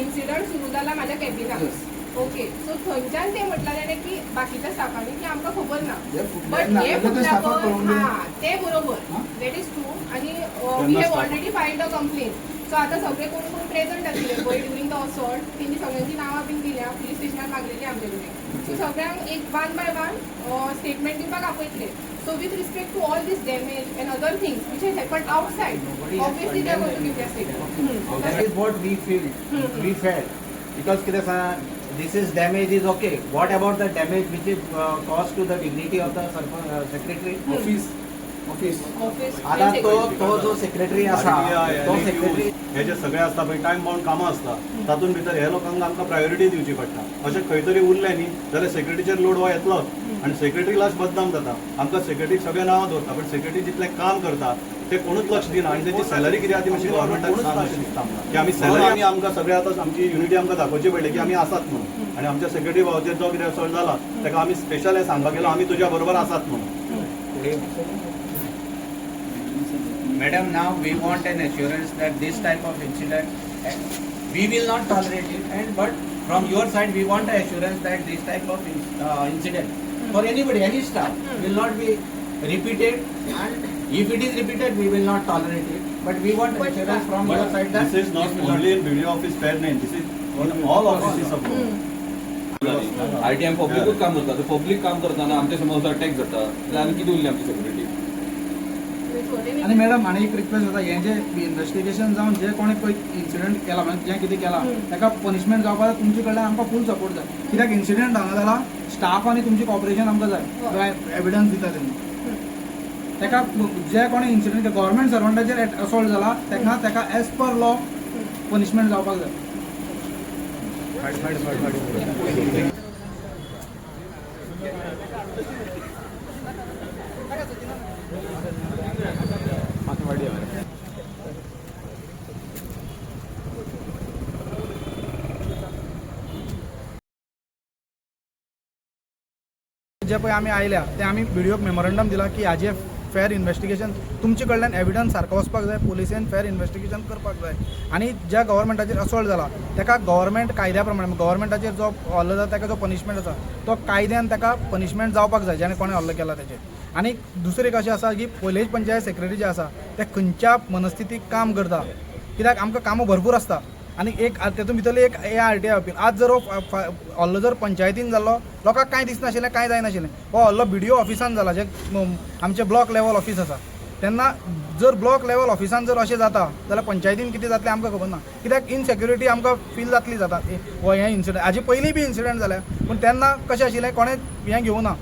Incident सुरू झाला माझ्या कॅबिनात ओके सो थंयच्यान ते म्हटलं ताणें की बाकीच्या स्टाफांनी की आमकां खबर ना. बट हे फुटल्यापण हा ते बरोबर. दॅट इज ट्रू आनी we have already filed a complain so आतां सगळे कोण कोण प्रेझेंट आशिल्ले पळय ड्युरिंग द असॉल्ट तेमी सगळ्यांची नांवां बीन दिल्या. पुलीस स्टेशनात मागलेली आमचे कडेन सो सगळ्यांक एक वन बाय वन स्टेटमेंट दिवपाक आपयतले so with respect to all these damage and other things which has happen outside obviously they are going to give their statement That is what we feel, Hmm. we felt. Because कितें सांग, this is damage is okay. What about the damage which is uh, caused to the dignity of the uh, secretary? Office office office आता तो तो जो secretary असा तो secretary हे जे सगळे असता पळय टायम बाउंड कामां असता तातूंत भितर हे लोकांक आमकां प्रायोरिटी दिवची पडटा. अशें खंय तरी उरलें न्ही जाल्यार सेक्रेटरीचेर लोड हो येतलोच आनी सेक्रेटरी लास्ट बदनाम जाता आमकां सेक्रेटरी सगळे नांवां दवरता बट सेक्रेटरी जितलें काम करता ते कोणूच लक्ष दिना आनी तेची सॅलरी कितें आहा ती मातशी गव्हर्मेंटाक सांग अशें दिसता की आमी सॅलरी आमी आमकां सगळे आतां आमची युनिटी आमकां दाखोवची पडली की आमी आसात म्हणून. आनी आमच्या सेक्रेटरी भावाचेर जो कितें असोल्ट जाला ताका आमी स्पेशल हें सांगपाक गेलो आमी तुज्या बरोबर आसात म्हणून. Madam, now we want an assurance that this type of incident, eh, we will not tolerate it. And but from your side, we want an assurance that this type of in- uh, incident for anybody, any staff, will not be repeated. And if it is repeated, we will not tolerate it. But we want an But, assurance uh, from your side that This is not will only in video office fair name, this is in all offices of. RTM पब्लिकूच काम करता public काम करताना आमच्यासमोर attack जाता जाल्यार आमी कितें उरली आमची सेक्युरिटी आणि मॅडम आनी एक रिक्वेस्ट जाता हें जे इन्व्हेस्टिगेशन जावन जे कोणी पळय इन्सिडंट केला म्हणजे जें कितें केला. ताका पनिशमेंट जावपाक तुमचे कडल्यान आमकां फूल सपोर्ट जाय कित्याक इन्सिडंट हांगा जाला स्टाफ आनी तुमची कॉपरेशन आमकां. जाय एविडन्स दिता तेमी ताका जे कोणी इन्सिडंट गव्हर्मेंट सर्वंटाचेर असॉल्ट जाला ताका ताका एज पर लॉ पनिशमेंट जावपाक जाय जे पळय आमी आयल्या ते आमी व्हिडिओक मेमोरंडम दिला की हाजे फेर इन्व्हेस्टिगेशन तुमचे कडल्यान एविडन्स सारको वचपाक जाय पोलिसेन फेर इन्व्हेस्टिगेशन करपाक जाय. आनी ज्या गव्हर्मेंटाचेर असॉल्ट जाला ताका गव्हर्मेंट कायद्या प्रमाणे गव्हर्मेंटाचेर जो हल्लो जाता ताका जो पनिशमेंट आसा तो कायद्यान ताका पनिशमेंट जावपाक जाय जेणे कोणें हल्लो केला ताचेर आनी दुसरें एक अशें आसा की पोलीस पंचायत सेक्रेटरी जे आसा ते खंयच्या मनस्थितीक काम करता कित्याक आमकां कामां भरपूर आसता. आनी एक तेतून भितरले एक a R T I appeal आज जर हो हल्लो जर पंचायतीन जाल्लो लोकांक कांय दिसनाशिल्लें कांय जायनाशिल्लें हो हल्लो बी डी ओ ऑफिसान जाला जे आमचे ब्लॉक लेवल ऑफिस आसा तेन्ना जर ब्लॉक लेवल ऑफिसान जर अशें जाता जाल्यार पंचायतीन कितें जातलें आमकां खबर ना. कित्याक इनसेक्युरिटी आमकां फील जातली जाता. हो हें इन्सिडंट हाजे पयलीं बी इन्सिडंट जाल्या पूण तेन्ना कशें आशिल्लें कोणें हें घेवं ना.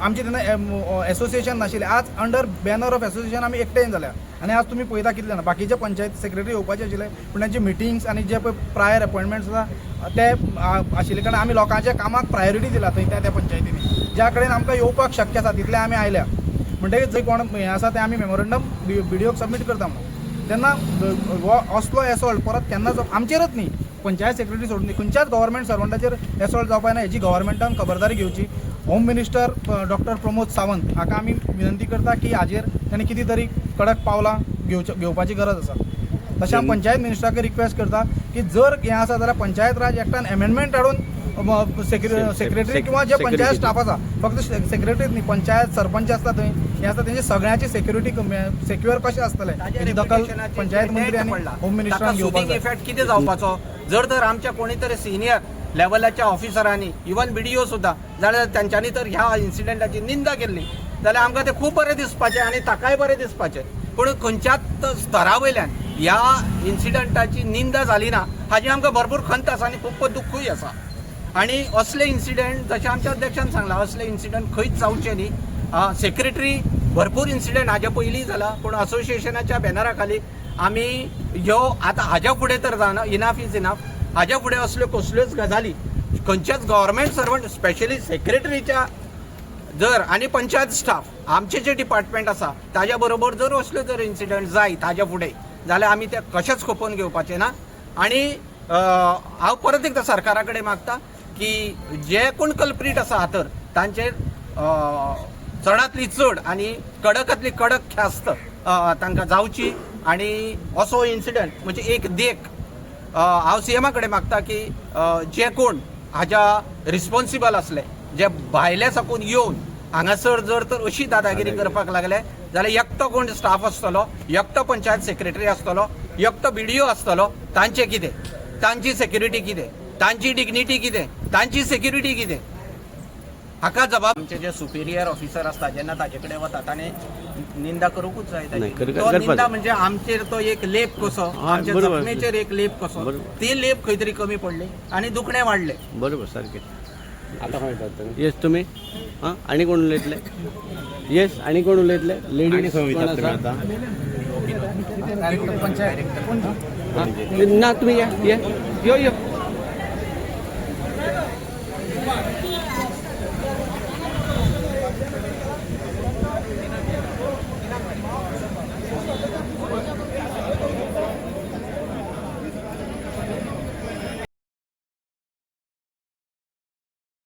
आमचे तेन्ना एसोसिएशन नाशिल्लें आज अंडर बॅनर ऑफ एसोसिएशन आमी एकठांय जाल्या आनी आज तुमी पळयता कितें जाणां बाकीचे पंचायत सेक्रेटरी येवपाचे आशिल्ले पूण तांचे मिटिंग्स आनी जे पळय प्रायर अपॉइंटमेंट्स आसा ते आशिल्ले कारण आमी लोकांच्या कामाक प्रायोरिटी दिला थंय त्या त्या पंचायतींनी. ज्या कडेन आमकां येवपाक शक्य आसा तितले आमी आयल्या. म्हणटकीर जंय कोण हें आसा तें आमी मेमोरंडम बिडिओक सबमीट करता म्हणून. तेन्ना हो असलो एसॉल्ट परत केन्नाच आमचेरच न्ही. पंचायत सेक्रेटरी सोडून खंयच्याच गव्हर्मेंट सर्वंटाचेर एसॉल्ट जावपाना हेची गव्हर्मेंटान खबरदारी घेवची. Home minister doctor Pramod Sawant हाका आमी विनंती करता की हाजेर ताणें कितें तरी कडक पावलां घेवचे घेवपाची गरज आसा तशें हांव पंचायत मिनिस्टराक रिक्वेस्ट करता की जर हें आसा जाल्यार पंचायत राज एक्टान एमेंडमेंट हाडून सेक्रेटरी किंवा जे पंचायत स्टाफ आसा फक्त सेक्रेटरीच न्ही पंचायत सरपंच आसता थंय हे आसता तेंची सगळ्यांची सेक्युरिटी सेक्युअर कशें आसतलें दखल पंचायत मंत्री आनी होम मिनिस्टरान घेवपाक इफेक्ट किती जावपाचो? जर तर आमच्या कोणी तरी सिनियर लेवलाच्या ऑफिसरांनी इवन बी डी ओ सुद्दां जाल्यार त्यांच्यांनी तर ह्या इन्सिडेंटाची निंदा केल्ली जाल्यार आमकां ते खूब बरें दिसपाचें आनी ताकाय बरें दिसपाचें. पूण खंयच्याच स्तरा वयल्यान ह्या इन्सिडंटाची निंदा जाली ना हाजी आमकां भरपूर खंत आसा आनी खूब दुख्खूय आसा. आनी असले इन्सिडेंट जशें आमच्या अध्यक्षान सांगला असले इन्सिडंट खंयच जावचे न्ही. सेक्रेटरी भरपूर इन्सिडेंट हाज्या पयलीं जाला पूण असोसिएशनाच्या बॅनरा खाली आमी ह्यो आतां हाज्या फुडें तर जावना इनाफ इज इनाफ हाज्या फुडें असल्यो कसल्योच गजाली खंयच्याच गव्हर्मेंट सर्वंट स्पेशली सेक्रेटरीच्या जर आणि पंचायत स्टाफ आमचे जे डिपार्टमेंट आसा ताज्या बरोबर जर असल्यो जर इन्सिडंट जाय ताज्या फुडें जाल्यार आमी ते कशेंच खोपोवन घेवपाचे ना? आणि हांव परत एकदां सरकारा कडेन मागता की जे कोण कल्प्रीट आसा हातर तांचेर चडांतली चड आनी कडकांतली कडक ख्यास्त तांकां जावची आनी असो इन्सिडंट म्हणजे एक देख. हांव सी एमा कडेन मागता की जे कोण हाज्या रिस्पॉन्सिबल असले जे भायले साकून येवन हांगासर जर तर अशी दादागिरी करपाक लागले जाल्यार एकटो कोण स्टाफ आसतलो एकटो पंचायत सेक्रेटरी आसतलो एकटो बीडीओ आसतलो तांचे कितें? तांची सेक्युरिटी कितें? तांची डिग्निटी कितें? तांची सेक्युरिटी कितें? हाका जबाब आमचे जे सुपिरियर ऑफिसर असता जेन्ना ताचे कडेन वता ताणें निंदा करूंकूच जाय ताची. कर- तो निंदा. म्हणजे आमचेर तो एक लेप कसो हा, आमच्या बरोबर. जखमेचेर एक लेप कसो बरोबर. ते लेप खंय तरी कमी पडले आणि दुखणें वाडलें बरोबर सारखे येस तुम्ही हां आणि कोण उलयतले येस आणि कोण उलयतले लेडी कोण आसा? डायरेक्टर पंचायत कोण हां? ना तुम्ही या या यो यो